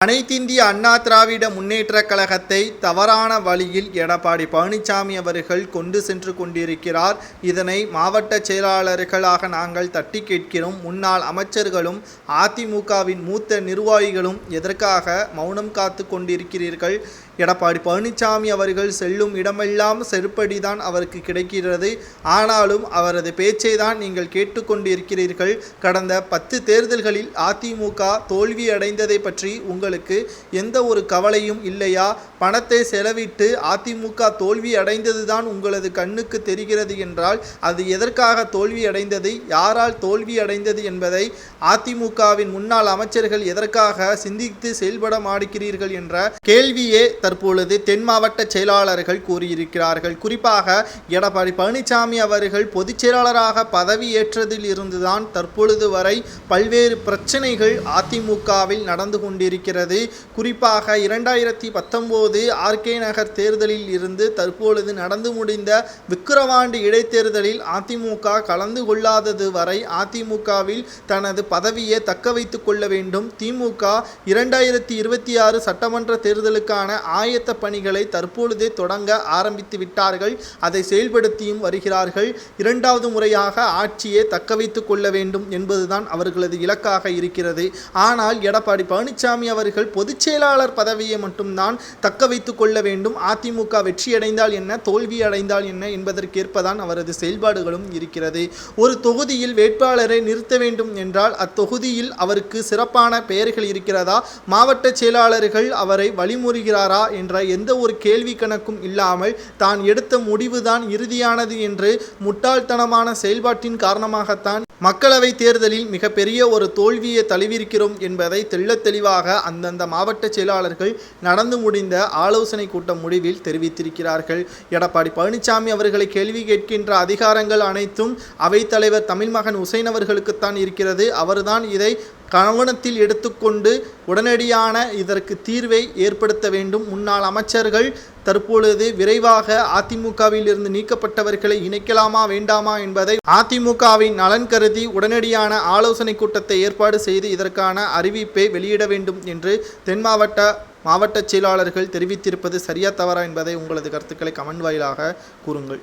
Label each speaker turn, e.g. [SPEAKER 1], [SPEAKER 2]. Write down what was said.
[SPEAKER 1] அனைத்திந்திய அண்ணா திராவிட முன்னேற்றக் கழகத்தை தவறான வழியில் எடப்பாடி பழனிசாமி அவர்கள் கொண்டு சென்று கொண்டிருக்கிறார். இதனை மாவட்ட செயலாளர்களாக நாங்கள் தட்டி கேட்கிறோம். முன்னாள் அமைச்சர்களும் அதிமுகவின் மூத்த நிர்வாகிகளும் எதற்காக மௌனம் காத்து கொண்டிருக்கிறீர்கள்? எடப்பாடி பழனிசாமி அவர்கள் செல்லும் இடமெல்லாம் செருப்படிதான் அவருக்கு கிடைக்கிறது. ஆனாலும் அவரது பேச்சை தான் நீங்கள் கேட்டுக்கொண்டிருக்கிறீர்கள் கடந்த பத்து தேர்தல்களில் அதிமுக தோல்வி அடைந்ததை பற்றி உங்களுக்கு எந்த ஒரு கவலையும் இல்லையா? பணத்தை செலவிட்டு அதிமுக தோல்வி அடைந்ததுதான் உங்களது கண்ணுக்கு தெரிகிறது என்றால் அது எதற்காக தோல்வி அடைந்தது? யாரால் தோல்வி அடைந்தது என்பதை அதிமுகவின் முன்னாள் அமைச்சர்கள் எதற்காக சிந்தித்து செயல்பட மாடுகிறீர்கள் என்ற கேள்வியே தற்பொழுது தென் மாவட்ட செயலாளர்கள் கூறியிருக்கிறார்கள். குறிப்பாக எடப்பாடி பழனிசாமி அவர்கள் பொதுச் செயலாளராக பதவி ஏற்றதில் இருந்துதான் தற்பொழுது வரை பல்வேறு பிரச்சனைகள் அதிமுகவில் நடந்து கொண்டிருக்கிறது. குறிப்பாக இரண்டாயிரத்தி பத்தொம்போது ஆர்கே நகர் தேர்தலில் இருந்து தற்பொழுது நடந்து முடிந்த விக்கிரவாண்டி இடைத்தேர்தலில் அதிமுக கலந்து கொள்ளாதது வரை அதிமுகவில் தனது பதவியை தக்க வைத்துக் கொள்ள வேண்டும். திமுக இரண்டாயிரத்தி இருபத்தி ஆறு சட்டமன்ற தேர்தலுக்கான ஆயத்த பணிகளை தற்பொழுதே தொடங்க ஆரம்பித்து விட்டார்கள். அதை செயல்படுத்தியும் வருகிறார்கள். இரண்டாவது முறையாக ஆட்சியை தக்க வைத்துக் கொள்ள வேண்டும் என்பதுதான் அவர்களது இலக்காக இருக்கிறது. ஆனால் எடப்பாடி பழனிசாமி அவர்கள் பொதுச் செயலாளர் பதவியை மட்டும்தான் தக்க வைத்துக் கொள்ள வேண்டும். அதிமுக வெற்றியடைந்தால் என்ன? தோல்வி அடைந்தால் என்ன? என்பதற்கேற்பதான் அவரது செயல்பாடுகளும் இருக்கிறது. ஒரு தொகுதியில் வேட்பாளரை நிறுத்த வேண்டும் என்றால் அத்தொகுதியில் அவருக்கு சிறப்பான பெயர்கள் இருக்கிறதா? மாவட்ட செயலாளர்கள் அவரை வழிமுறுகிறாரா என்ற எந்த ஒரு கேள்வி கணக்கும் இல்லாமல் தான் எடுத்த முடிவுதான் இறுதியானது என்று முட்டாள்தனமான செயல்பாட்டின் காரணமாகத்தான் மக்களவை தேர்தலில் மிகப்பெரிய ஒரு தோல்வியை தழுவிருக்கிறோம் என்பதை தெள்ளத் தெளிவாக அந்தந்த மாவட்ட செயலாளர்கள் நடந்து முடிந்த ஆலோசனை கூட்டம் முடிவில் தெரிவித்திருக்கிறார்கள். எடப்பாடி பழனிசாமி அவர்களை கேள்வி கேட்கின்ற அதிகாரங்கள் அனைத்தும் அவைத்தலைவர் தமிழ்மகன் உசைன் அவர்களுக்குத்தான் இருக்கிறது. அவர்தான் இதை கவனத்தில் எடுத்துக்கொண்டு உடனடியான இதற்கு தீர்வை ஏற்படுத்த வேண்டும். முன்னாள் அமைச்சர்கள் தற்பொழுது விரைவாக அதிமுகவில் இருந்து நீக்கப்பட்டவர்களை இணைக்கலாமா வேண்டாமா என்பதை அதிமுகவின் நலன் கருதி உடனடியான ஆலோசனை கூட்டத்தை ஏற்பாடு செய்து இதற்கான அறிவிப்பை வெளியிட வேண்டும் என்று தென் மாவட்ட மாவட்ட செயலாளர்கள் தெரிவித்திருப்பது சரியா தவறா என்பதை உங்களது கருத்துக்களை கமெண்ட் வாயிலாக கூறுங்கள்.